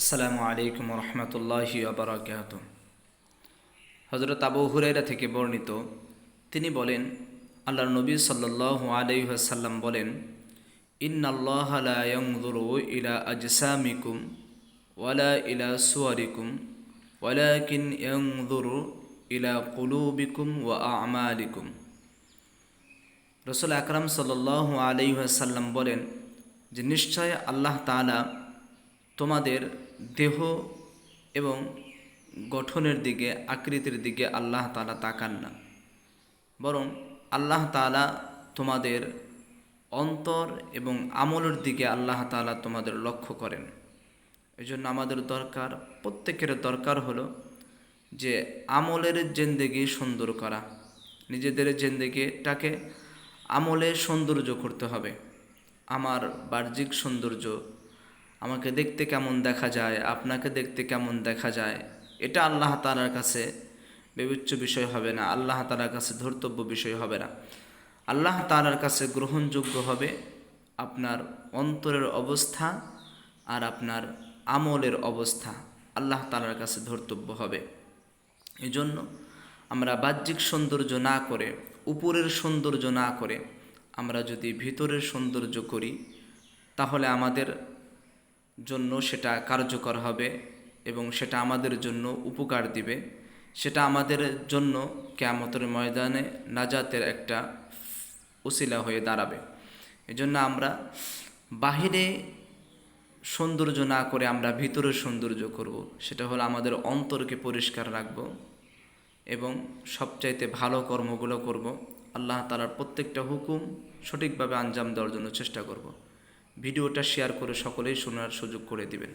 আসসালামু আলাইকুম রহমতুল্লাহি আবরাকাত হজরত আবু হুরাইরা থেকে বর্ণিত, তিনি বলেন আল্লাহ নবী সাল্লাল্লাহু আলাইহি ওয়াসাল্লাম বলেন, ইন্নাল্লাহ ইলা আজসামিকুম ওয়ালা ইলা সুয়ারিকুম ওয়ালাকিন ইয়ানজুরু ইলা কুলুবিকুম ওয়া আমালিকুম। রসুল আকরাম সাল্লাল্লাহু আলাইহি ওয়াসাল্লাম বলেন যে, নিশ্চয় আল্লাহ তাআলা তোমাদের দেহ এবং গঠনের দিকে, আকৃতির দিকে আল্লাহ তালা তাকান না। বরং আল্লাহ তালা তোমাদের অন্তর এবং আমলের দিকে আল্লাহ তালা তোমাদের লক্ষ্য করেন। এই জন্য আমাদের দরকার, প্রত্যেকের দরকার হলো যে আমলের জেন্দেগি সুন্দর করা। নিজেদের জেন্দেগিটাকে আমলে সৌন্দর্য করতে হবে। আমার বাহ্যিক সৌন্দর্য আমাকে দেখতে কেমন দেখা যায়, আপনাকে দেখতে কেমন দেখা যায়? এটা আল্লাহ তালার কাছে বিবেচ্য বিষয় হবে না, আল্লাহ তালার কাছে ধর্তব্য বিষয় হবে না। আল্লাহ তালার কাছে গ্রহণযোগ্য হবে আপনার অন্তরের অবস্থা আর আপনার আমলের অবস্থা। আল্লাহ তালার কাছে ধর্তব্য হবে। এই জন্য আমরা বাহ্যিক সৌন্দর্য না করে, উপরের সৌন্দর্য না করে আমরা যদি ভিতরের সৌন্দর্য করি, তাহলে আমাদের জন্য সেটা কার্যকর হবে এবং সেটা আমাদের জন্য উপকার দিবে। সেটা আমাদের জন্য কেয়ামতের ময়দানে নাজাতের একটা উসিলা হয়ে দাঁড়াবে। এজন্য আমরা বাহিরে সৌন্দর্য না করে আমরা ভিতরের সৌন্দর্য করব। সেটা হলো আমাদের অন্তরকে পরিষ্কার রাখব এবং সবচাইতে ভালো কর্মগুলো করব। আল্লাহ তালার প্রত্যেকটা হুকুম সঠিকভাবে আঞ্জাম দেওয়ার জন্য চেষ্টা করব। ভিডিওটা শেয়ার করে সকলেই শোনার সুযোগ করে দিবেন।